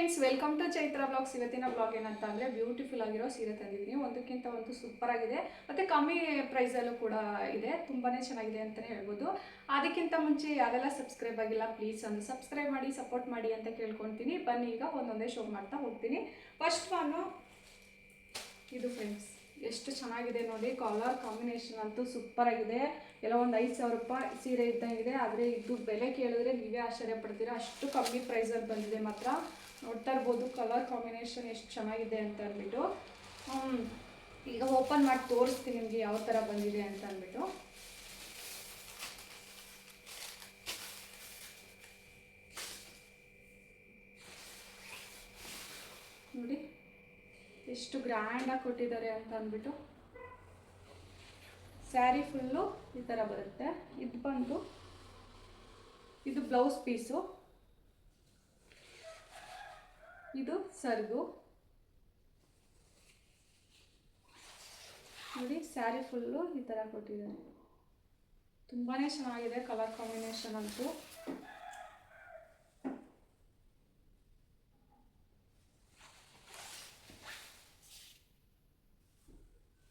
Friends welcome to Chaitra blogs ಇವತ್ತಿನ blog ಏನಂತ ಅಂದರೆ ಬ್ಯೂಟಿಫುಲ್ ಆಗಿರೋ ಸೀರೆ ತಂದಿದ್ದೀನಿ. ಒಂದಕ್ಕಿಂತ ಒಂದು ಸೂಪರ್ ಆಗಿದೆ. ಮತ್ತು ಕಮ್ಮಿ ಪ್ರೈಸಲ್ಲೂ ಕೂಡ ಇದೆ. ತುಂಬಾ ಚೆನ್ನಾಗಿದೆ ಅಂತಲೇ ಹೇಳ್ಬೋದು. ಅದಕ್ಕಿಂತ ಮುಂಚೆ ಯಾರೆಲ್ಲ ಸಬ್ಸ್ಕ್ರೈಬ್ ಆಗಿಲ್ಲ ಪ್ಲೀಸ್ ಒಂದು ಸಬ್ಸ್ಕ್ರೈಬ್ ಮಾಡಿ ಸಪೋರ್ಟ್ ಮಾಡಿ ಅಂತ ಕೇಳ್ಕೊತೀನಿ. ಬನ್ನಿ, ಈಗ ಒಂದೊಂದೇ ಶೋ ಮಾಡ್ತಾ ಹೋಗ್ತೀನಿ. ಫಸ್ಟ್ ನಾನು ಇದು ಫ್ರೆಂಡ್ಸ್ ಎಷ್ಟು ಚೆನ್ನಾಗಿದೆ ನೋಡಿ. ಕಲರ್ ಕಾಂಬಿನೇಷನ್ ಅಂತೂ ಸೂಪರ್ ಆಗಿದೆ. ಎಲ್ಲ ಒಂದು ಐದು ಸಾವಿರ ರೂಪಾಯಿ ಸೀರೆ ಇದ್ದಂಗಿದೆ ಆದರೆ ಇದು ಬೆಲೆ ಕೇಳಿದ್ರೆ ನೀವೇ ಆಶ್ಚರ್ಯ ಪಡ್ತೀರಾ. ಅಷ್ಟು ಕಮ್ಮಿ ಪ್ರೈಸಲ್ಲಿ ಬಂದಿದೆ ಮಾತ್ರ. ನೋಡ್ತಾ ಇರ್ಬೋದು ಕಲರ್ ಕಾಂಬಿನೇಷನ್ ಎಷ್ಟು ಚೆನ್ನಾಗಿದೆ ಅಂತ ಅಂದ್ಬಿಟ್ಟು. ಈಗ ಓಪನ್ ಮಾಡಿ ತೋರಿಸ್ತೀನಿ ನಿಮಗೆ ಯಾವ ಥರ ಬಂದಿದೆ ಅಂತ ಅಂದ್ಬಿಟ್ಟು. ನೋಡಿ, ಎಷ್ಟು ಗ್ರ್ಯಾಂಡಾಗಿ ಕೊಟ್ಟಿದ್ದಾರೆ ಅಂತ ಅಂದ್ಬಿಟ್ಟು. ಸ್ಯಾರಿ ಫುಲ್ಲು ಈ ಥರ ಬರುತ್ತೆ. ಇದು ಬಂದು, ಇದು ಬ್ಲೌಸ್ ಪೀಸು ಇದು ಸರ್ಗು. ನೋಡಿ, ಸ್ಯಾರಿ ಫುಲ್ಲು ಈ ಥರ ಕೊಟ್ಟಿದ್ದಾರೆ ತುಂಬಾ ಚೆನ್ನಾಗಿದೆ ಕಲರ್ ಕಾಂಬಿನೇಷನ್ ಅಂತೂ.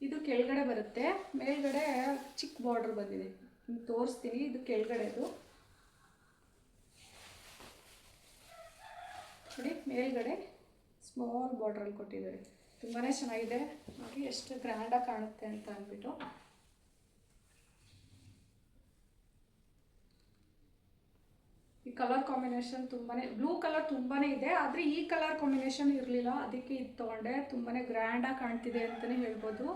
ಇದು ಕೆಳಗಡೆ ಬರುತ್ತೆ. ಮೇಲ್ಗಡೆ ಚಿಕ್ಕ ಬಾರ್ಡ್ರ್ ಬಂದಿದೆ. ತೋರಿಸ್ತೀನಿ, ಇದು ಕೆಳಗಡೆದು ನೋಡಿ ಮೇಲ್ಗಡೆ ಸ್ಮಾಲ್ ಬಾರ್ಡ್ರಲ್ಲಿ ಕೊಟ್ಟಿದ್ದಾರೆ. ತುಂಬಾ ಚೆನ್ನಾಗಿದೆ. ನೋಡಿ ಎಷ್ಟು ಗ್ರ್ಯಾಂಡಾಗಿ ಕಾಣುತ್ತೆ ಅಂತ ಅಂದ್ಬಿಟ್ಟು. ಈ ಕಲರ್ ಕಾಂಬಿನೇಷನ್ ತುಂಬಾ ಬ್ಲೂ ಕಲರ್ ತುಂಬಾ ಇದೆ, ಆದರೆ ಈ ಕಲರ್ ಕಾಂಬಿನೇಷನ್ ಇರಲಿಲ್ಲ. ಅದಕ್ಕೆ ಇದು ತೊಗೊಂಡೆ. ತುಂಬಾ ಗ್ರ್ಯಾಂಡಾಗಿ ಕಾಣ್ತಿದೆ ಅಂತಲೇ ಹೇಳ್ಬೋದು.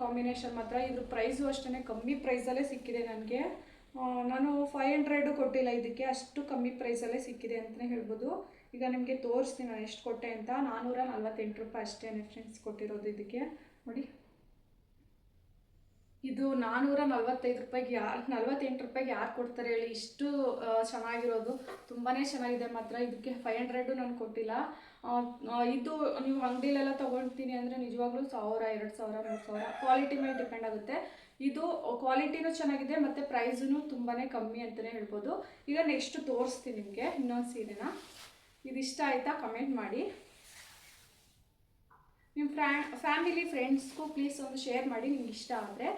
ಕಾಂಬಿನೇಷನ್ ಮಾತ್ರ. ಇದ್ರ ಪ್ರೈಸು ಅಷ್ಟೇ ಕಮ್ಮಿ ಪ್ರೈಸಲ್ಲೇ ಸಿಕ್ಕಿದೆ ನನಗೆ. ನಾನು ಫೈವ್ ಹಂಡ್ರೆಡು ಕೊಟ್ಟಿಲ್ಲ ಇದಕ್ಕೆ. ಅಷ್ಟು ಕಮ್ಮಿ ಪ್ರೈಸಲ್ಲೇ ಸಿಕ್ಕಿದೆ ಅಂತಲೇ ಹೇಳ್ಬೋದು. ಈಗ ನಿಮಗೆ ತೋರಿಸ್ತೀನಿ ನಾನು ಎಷ್ಟು ಕೊಟ್ಟೆ ಅಂತ. ನಾನ್ನೂರ ನಲ್ವತ್ತೆಂಟು ರೂಪಾಯಿ ಅಷ್ಟೇ ಫ್ರೆಂಡ್ಸ್ ಕೊಟ್ಟಿರೋದು ಇದಕ್ಕೆ. ನೋಡಿ. ಇದು ನಾನ್ನೂರ ನಲ್ವತ್ತೈದು ರೂಪಾಯಿಗೆ ಯಾರು, ನಲ್ವತ್ತೆಂಟು ರೂಪಾಯಿಗೆ ಯಾರು ಕೊಡ್ತಾರೆ ಹೇಳಿ. ಇಷ್ಟು ಚೆನ್ನಾಗಿರೋದು. ತುಂಬಾ ಚೆನ್ನಾಗಿದೆ ಮಾತ್ರ. ಇದಕ್ಕೆ ಫೈವ್ ಹಂಡ್ರೆಡು ನಾನು ಕೊಟ್ಟಿಲ್ಲ. ಇದು ನೀವು ಅಂಗಡಿಲೆಲ್ಲ ತೊಗೊಳ್ತೀನಿ ಅಂದರೆ ನಿಜವಾಗ್ಲೂ ಸಾವಿರ, ಎರಡು ಸಾವಿರ, ಮೂರು ಸಾವಿರ. ಕ್ವಾಲಿಟಿ ಮೇಲೆ ಡಿಪೆಂಡ್ ಆಗುತ್ತೆ. ಇದು ಕ್ವಾಲಿಟಿನೂ ಚೆನ್ನಾಗಿದೆ ಮತ್ತು ಪ್ರೈಸೂ ತುಂಬಾ ಕಮ್ಮಿ ಅಂತಲೇ ಹೇಳ್ಬೋದು. ಈಗ ನೆಕ್ಸ್ಟ್ ತೋರಿಸ್ತೀನಿ ನಿಮಗೆ ಇನ್ನೊಂದು ಸೀರೆನ. ಇದಿಷ್ಟ ಆಯಿತಾ? ಕಮೆಂಟ್ ಮಾಡಿ. ನಿಮ್ಮ ಫ್ರ್ಯಾ ಫ್ಯಾಮಿಲಿ ಫ್ರೆಂಡ್ಸ್ಗೂ ಪ್ಲೀಸ್ ಒಂದು ಶೇರ್ ಮಾಡಿ, ನಿಮ್ಗೆ ಇಷ್ಟ ಆದರೆ.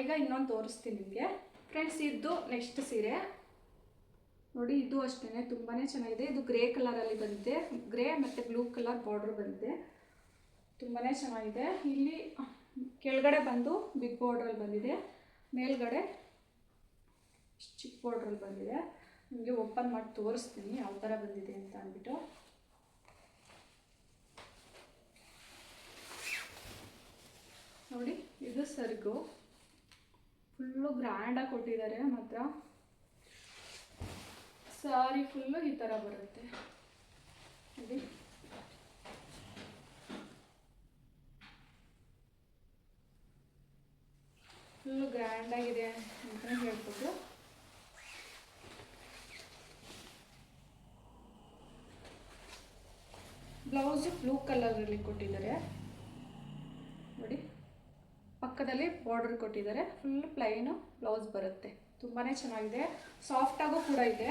ಈಗ ಇನ್ನೊಂದು ತೋರಿಸ್ತೀನಿ ನಿಮಗೆ. ಫ್ರೆಂಡ್ಸ್ ಇದ್ದು ನೆಕ್ಸ್ಟ್ ಸೀರೆ. ನೋಡಿ, ಇದು ಅಷ್ಟೇ ತುಂಬಾ ಚೆನ್ನಾಗಿದೆ. ಇದು ಗ್ರೇ ಕಲರಲ್ಲಿ ಬಂದಿದೆ. ಗ್ರೇ ಮತ್ತು ಬ್ಲೂ ಕಲರ್ ಬಾರ್ಡ್ರ್ ಬಂದಿದೆ. ತುಂಬಾ ಚೆನ್ನಾಗಿದೆ. ಇಲ್ಲಿ ಕೆಳಗಡೆ ಬಂದು ಬಿಗ್ ಬಾರ್ಡ್ರಲ್ಲಿ ಬಂದಿದೆ. ಮೇಲ್ಗಡೆ, ಚಿಕ್ಕ ಬಾರ್ಡ್ರಲ್ಲಿ ಬಂದಿದೆ. ನಿಮಗೆ ಓಪನ್ ಮಾಡಿ ತೋರಿಸ್ತೀನಿ ಯಾವ ಥರ ಬಂದಿದೆ ಅಂತ ಅಂದ್ಬಿಟ್ಟು. ನೋಡಿ, ಇದು ಸರ್ಗು. ಫುಲ್ಲು ಗ್ರ್ಯಾಂಡಾಗಿ ಕೊಟ್ಟಿದ್ದಾರೆ ಮಾತ್ರ ಸಾರಿ ಫುಲ್ಲು ಈ ಥರ ಬರುತ್ತೆ. ನೋಡಿ. ಫುಲ್ಲು ಗ್ರ್ಯಾಂಡಾಗಿದೆ ಅಂತಲೇ ಹೇಳ್ಬೋದು ಬ್ಲೌಸು ಬ್ಲೂ ಕಲರಲ್ಲಿ ಕೊಟ್ಟಿದ್ದಾರೆ. ನೋಡಿ, ಪಕ್ಕದಲ್ಲಿ ಬಾರ್ಡರ್ ಕೊಟ್ಟಿದ್ದಾರೆ. ಫುಲ್ ಪ್ಲೈನು ಬ್ಲೌಸ್ ಬರುತ್ತೆ. ತುಂಬಾ ಚೆನ್ನಾಗಿದೆ. ಸಾಫ್ಟಾಗೂ ಕೂಡ ಇದೆ.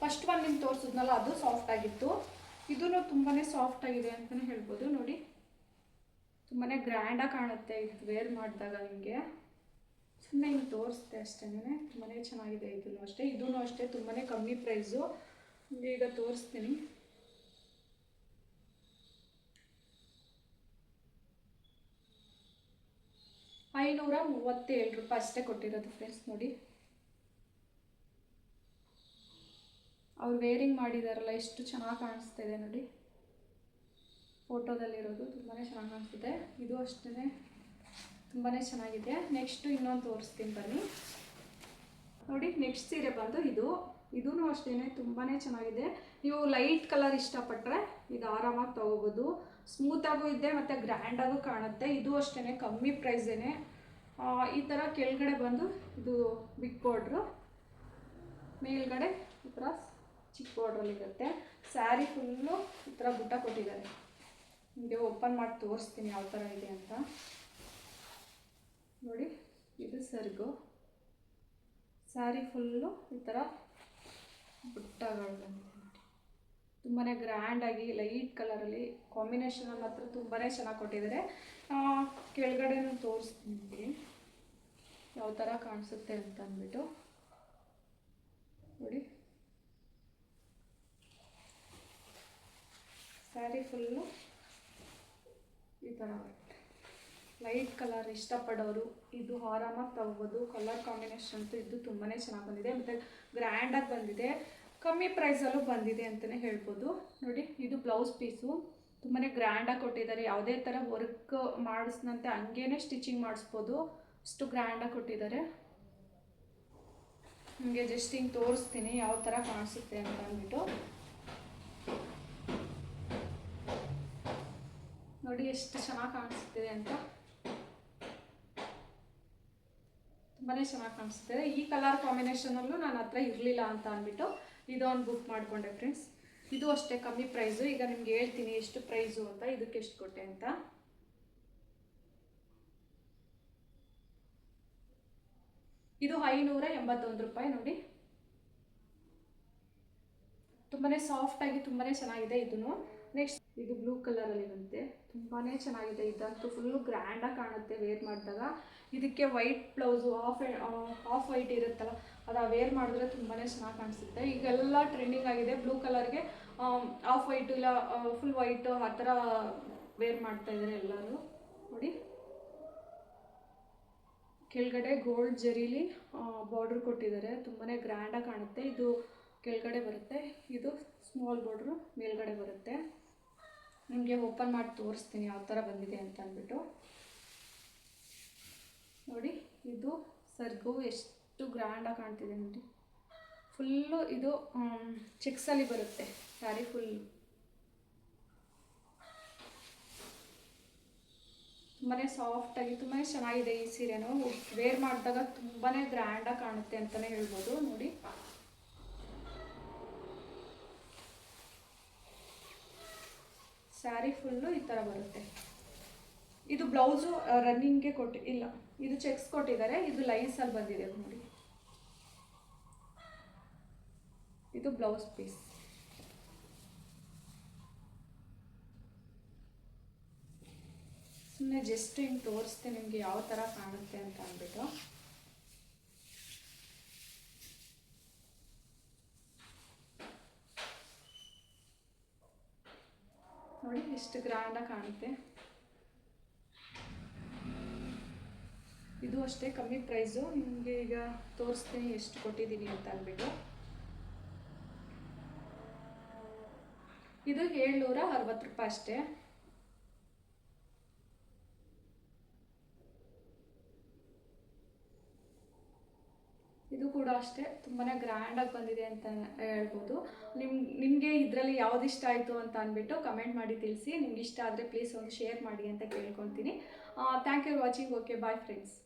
ಫಸ್ಟ್ ಒನ್ ನಿಮ್ಗೆ ತೋರಿಸಿದ್ನಲ್ಲ, ಅದು ಸಾಫ್ಟ್ ಆಗಿತ್ತು. ಇದೂ ತುಂಬಾ ಸಾಫ್ಟ್ ಆಗಿದೆ ಅಂತಲೇ ಹೇಳ್ಬೋದು. ನೋಡಿ ತುಂಬಾ ಗ್ರ್ಯಾಂಡಾಗಿ ಕಾಣುತ್ತೆ. ಇದು ವೇರ್ ಮಾಡಿದಾಗ ನಿಮಗೆ. ಸುಮ್ಮನೆ ಹಿಂಗೆ ತೋರಿಸ್ತೆ ಅಷ್ಟೇ ತುಂಬಾ ಚೆನ್ನಾಗಿದೆ ಇದೂ ಅಷ್ಟೇ. ಇದೂ ಅಷ್ಟೇ ತುಂಬಾ ಕಮ್ಮಿ ಪ್ರೈಸು ಈಗ ತೋರಿಸ್ತೀನಿ. ಐನೂರ ಮೂವತ್ತೇಳು ರೂಪಾಯಿ ಅಷ್ಟೇ ಕೊಟ್ಟಿರೋದು ಫ್ರೆಂಡ್ಸ್ ನೋಡಿ. ಅವ್ರು ವೇರಿಂಗ್ ಮಾಡಿದಾರಲ್ಲ, ಎಷ್ಟು ಚೆನ್ನಾಗಿ ಕಾಣಿಸ್ತಾ ಇದೆ ನೋಡಿ. ಫೋಟೋದಲ್ಲಿರೋದು ತುಂಬಾ ಚೆನ್ನಾಗಿ ಕಾಣಿಸ್ತಿದೆ. ಇದು ಅಷ್ಟೇ ತುಂಬಾ ಚೆನ್ನಾಗಿದೆ. ನೆಕ್ಸ್ಟು ಇನ್ನೊಂದು ತೋರಿಸ್ತೀನಿ ಬನ್ನಿ. ನೋಡಿ ನೆಕ್ಸ್ಟ್ ಸೀರೆ ಬಂದು ಇದು ಅಷ್ಟೇ ತುಂಬಾ ಚೆನ್ನಾಗಿದೆ. ನೀವು ಲೈಟ್ ಕಲರ್ ಇಷ್ಟಪಟ್ಟರೆ ಇದು ಆರಾಮಾಗಿ ತೊಗೋಬೋದು. ಸ್ಮೂತಾಗೂ ಇದೆ ಮತ್ತು ಗ್ರ್ಯಾಂಡಾಗೂ ಕಾಣುತ್ತೆ. ಇದು ಅಷ್ಟೇ ಕಮ್ಮಿ ಪ್ರೈಸೇನೆ ಈ ಥರ ಕೆಳಗಡೆ ಬಂದು ಇದು ಬಿಗ್ ಬಾರ್ಡ್ರು ಮೇಲ್ಗಡೆ ಈ ಥರ ಚಿಕ್ಕ ಬಾರ್ಡ್ರಲ್ಲಿರುತ್ತೆ ಸ್ಯಾರಿ ಫುಲ್ಲು ಈ ಥರ ಬುಟ್ಟ ಕೊಟ್ಟಿದ್ದಾರೆ. ನಿಮಗೆ ಓಪನ್ ಮಾಡಿ ತೋರಿಸ್ತೀನಿ ಯಾವ ಥರ ಇದೆ ಅಂತ. ನೋಡಿ, ಇದು ಸರ್ಗು. ಸ್ಯಾರಿ ಫುಲ್ಲು ಈ ಥರ ಬುಟ್ಟಗಳು ತುಂಬ ಗ್ರ್ಯಾಂಡಾಗಿ ಲೈಟ್ ಕಲರಲ್ಲಿ ಕಾಂಬಿನೇಷನ್ ಮಾತ್ರ ತುಂಬಾ ಚೆನ್ನಾಗಿ ಕೊಟ್ಟಿದ್ದಾರೆ ಆ, ಕೆಳಗಡೆನೂ ತೋರಿಸ್ತೀನಿ ಯಾವ ಥರ ಕಾಣಿಸುತ್ತೆ ಅಂತ ಅಂದ್ಬಿಟ್ಟು. ನೋಡಿ. ಸ್ಯಾರಿ ಫುಲ್ಲು ಈ ಥರ ಲೈಟ್ ಕಲರ್ ಇಷ್ಟಪಡೋರು ಇದು ಆರಾಮಾಗಿ ತಗೋಬೋದು. ಕಲರ್ ಕಾಂಬಿನೇಷನ್ ಅಂತೂ ಇದು ತುಂಬಾ ಚೆನ್ನಾಗಿ ಬಂದಿದೆ. ಮತ್ತು ಗ್ರ್ಯಾಂಡಾಗಿ ಬಂದಿದೆ. ಕಮ್ಮಿ ಪ್ರೈಸಲ್ಲೂ ಬಂದಿದೆ ಅಂತಲೇ ಹೇಳ್ಬೋದು. ನೋಡಿ, ಇದು ಬ್ಲೌಸ್ ಪೀಸು ತುಂಬಾ ಗ್ರ್ಯಾಂಡಾಗಿ ಕೊಟ್ಟಿದ್ದಾರೆ. ಯಾವುದೇ ಥರ ವರ್ಕ್ ಮಾಡಿಸ್ದಂತೆ ಹಂಗೇನೆ ಸ್ಟಿಚಿಂಗ್ ಮಾಡಿಸ್ಬೋದು. ಅಷ್ಟು ಗ್ರ್ಯಾಂಡಾಗಿ ಕೊಟ್ಟಿದ್ದಾರೆ. ನಿಮಗೆ ಜಸ್ಟ್ ಹಿಂಗೆ ತೋರಿಸ್ತೀನಿ ಯಾವ ಥರ ಕಾಣಿಸುತ್ತೆ ಅಂತ ಅಂದ್ಬಿಟ್ಟು. ನೋಡಿ, ಎಷ್ಟು ಚೆನ್ನಾಗಿ ಕಾಣಿಸ್ತಿದೆ ಅಂತ. ತುಂಬಾ ಚೆನ್ನಾಗಿ ಕಾಣಿಸ್ತಿದೆ. ಈ ಕಲರ್ ಕಾಂಬಿನೇಷನಲ್ಲೂ ನನ್ನ ಹತ್ರ ಇರಲಿಲ್ಲ ಅಂತ ಅಂದ್ಬಿಟ್ಟು ಇದೊಂದು ಬುಕ್ ಮಾಡಿಕೊಂಡೆ ಫ್ರೆಂಡ್ಸ್ ಇದು ಅಷ್ಟೇ ಕಮ್ಮಿ ಪ್ರೈಸು ಈಗ ನಿಮ್ಗೆ ಹೇಳ್ತೀನಿ ಎಷ್ಟು ಪ್ರೈಸು ಅಂತ, ಇದಕ್ಕೆ ಎಷ್ಟು ಕೊಟ್ಟೆ ಅಂತ. ಇದು ಐನೂರ ಎಂಬತ್ತೊಂದು ರೂಪಾಯಿ ನೋಡಿ. ತುಂಬಾ ಸಾಫ್ಟಾಗಿ ತುಂಬಾ ಚೆನ್ನಾಗಿದೆ ಇದನ್ನು. ಇದು ಬ್ಲೂ ಕಲರಲ್ಲಿ ಇರುತ್ತೆ ತುಂಬಾ ಚೆನ್ನಾಗಿದೆ. ಇದಂತೂ ಫುಲ್ಲು ಗ್ರ್ಯಾಂಡಾಗಿ ಕಾಣುತ್ತೆ ವೇರ್ ಮಾಡಿದಾಗ. ಇದಕ್ಕೆ white blouse off off white ಇರುತ್ತಲ್ಲ, ಅದು ವೇರ್ ಮಾಡಿದ್ರೆ ತುಂಬಾ ಚೆನ್ನಾಗಿ ಕಾಣಿಸುತ್ತೆ. ಈಗೆಲ್ಲ ಟ್ರೆಂಡಿಂಗ್ ಆಗಿದೆ ಬ್ಲೂ ಕಲರ್ಗೆ. ಆಫ್ ವೈಟು ಇಲ್ಲ ಫುಲ್ ವೈಟು ಆ ಥರ ವೇರ್ ಮಾಡ್ತಾ ಇದ್ದಾರೆ ಎಲ್ಲರೂ. ನೋಡಿ. ಕೆಳಗಡೆ ಗೋಲ್ಡ್ ಜರಿಲಿ ಬಾರ್ಡ್ರ್ ಕೊಟ್ಟಿದ್ದಾರೆ. ತುಂಬಾ ಗ್ರ್ಯಾಂಡಾಗಿ ಕಾಣುತ್ತೆ. ಇದು ಕೆಳಗಡೆ ಬರುತ್ತೆ. ಇದು ಸ್ಮಾಲ್ ಬಾರ್ಡ್ರು ಮೇಲ್ಗಡೆ ಬರುತ್ತೆ. ನಿಮಗೆ ಓಪನ್ ಮಾಡಿ ತೋರಿಸ್ತೀನಿ ಯಾವ ಥರ ಬಂದಿದೆ ಅಂತ ಅಂದ್ಬಿಟ್ಟು. ನೋಡಿ, ಇದು ಸರ್ಗು ಎಷ್ಟು ಗ್ರ್ಯಾಂಡಾಗಿ ಕಾಣ್ತಿದೆ ನೋಡಿ. ಫುಲ್ಲು ಇದು ಚಿಕ್ಸಲ್ಲಿ ಬರುತ್ತೆ. ಸ್ಯಾರಿ ಫುಲ್ ತುಂಬಾ ಸಾಫ್ಟಾಗಿ ತುಂಬಾ ಚೆನ್ನಾಗಿದೆ ಈ ಸೀರೆನೂ. ವೇರ್ ಮಾಡಿದಾಗ ತುಂಬಾ ಗ್ರ್ಯಾಂಡಾಗಿ ಕಾಣುತ್ತೆ ಅಂತಲೇ ಹೇಳ್ಬೋದು. ನೋಡಿ. ಸ್ಯಾರಿ ಫುಲ್ಲು ಈ ಥರ ಬರುತ್ತೆ. ಇದು ಬ್ಲೌಸು ರನ್ನಿಂಗ್ಗೆ ಕೊಟ್ಟು, ಇಲ್ಲ, ಇದು ಚೆಕ್ಸ್ ಕೊಟ್ಟಿದ್ದಾರೆ, ಇದು ಲೈನ್ಸಲ್ಲಿ ಬಂದಿದೆ ನೋಡಿ. ಇದು ಬ್ಲೌಸ್ ಪೀಸ್. ಸುಮ್ಮನೆ ಜಸ್ಟ್ ಹಿಂಗೆ ತೋರಿಸ್ತೀನಿ ನಿಮಗೆ ಯಾವ ಥರ ಕಾಣುತ್ತೆ ಅಂತ ಅಂದ್ಬಿಟ್ಟು. ಎಷ್ಟು ಗ್ರ್ಯಾಂಡಾಗಿ ಕಾಣುತ್ತೆ. ಇದು ಅಷ್ಟೇ ಕಮ್ಮಿ ಪ್ರೈಸು ನಿಮಗೆ ಈಗ ತೋರಿಸ್ತೀನಿ ಎಷ್ಟು ಕೊಟ್ಟಿದ್ದೀನಿ ಅಂತ ಅಂದ್ಬಿಟ್ಟು. ಇದು ಏಳ್ನೂರ ಅರವತ್ತು ರೂಪಾಯಿ ಅಷ್ಟೇ. ಇದು ಕೂಡ ಅಷ್ಟೇ ತುಂಬಾ ಗ್ರ್ಯಾಂಡಾಗಿ ಬಂದಿದೆ ಅಂತ ಹೇಳ್ಬೋದು. ನಿಮ್, ನಿಮಗೆ ಇದರಲ್ಲಿ ಯಾವ್ದು ಇಷ್ಟ ಆಯಿತು ಅಂತ ಅಂದ್ಬಿಟ್ಟು ಕಮೆಂಟ್ ಮಾಡಿ ತಿಳಿಸಿ. ನಿಮ್ಗೆ ಇಷ್ಟ ಆದರೆ ಪ್ಲೀಸ್ ಒಂದು ಶೇರ್ ಮಾಡಿ ಅಂತ ಕೇಳ್ಕೊತೀನಿ thank you watching okay bye friends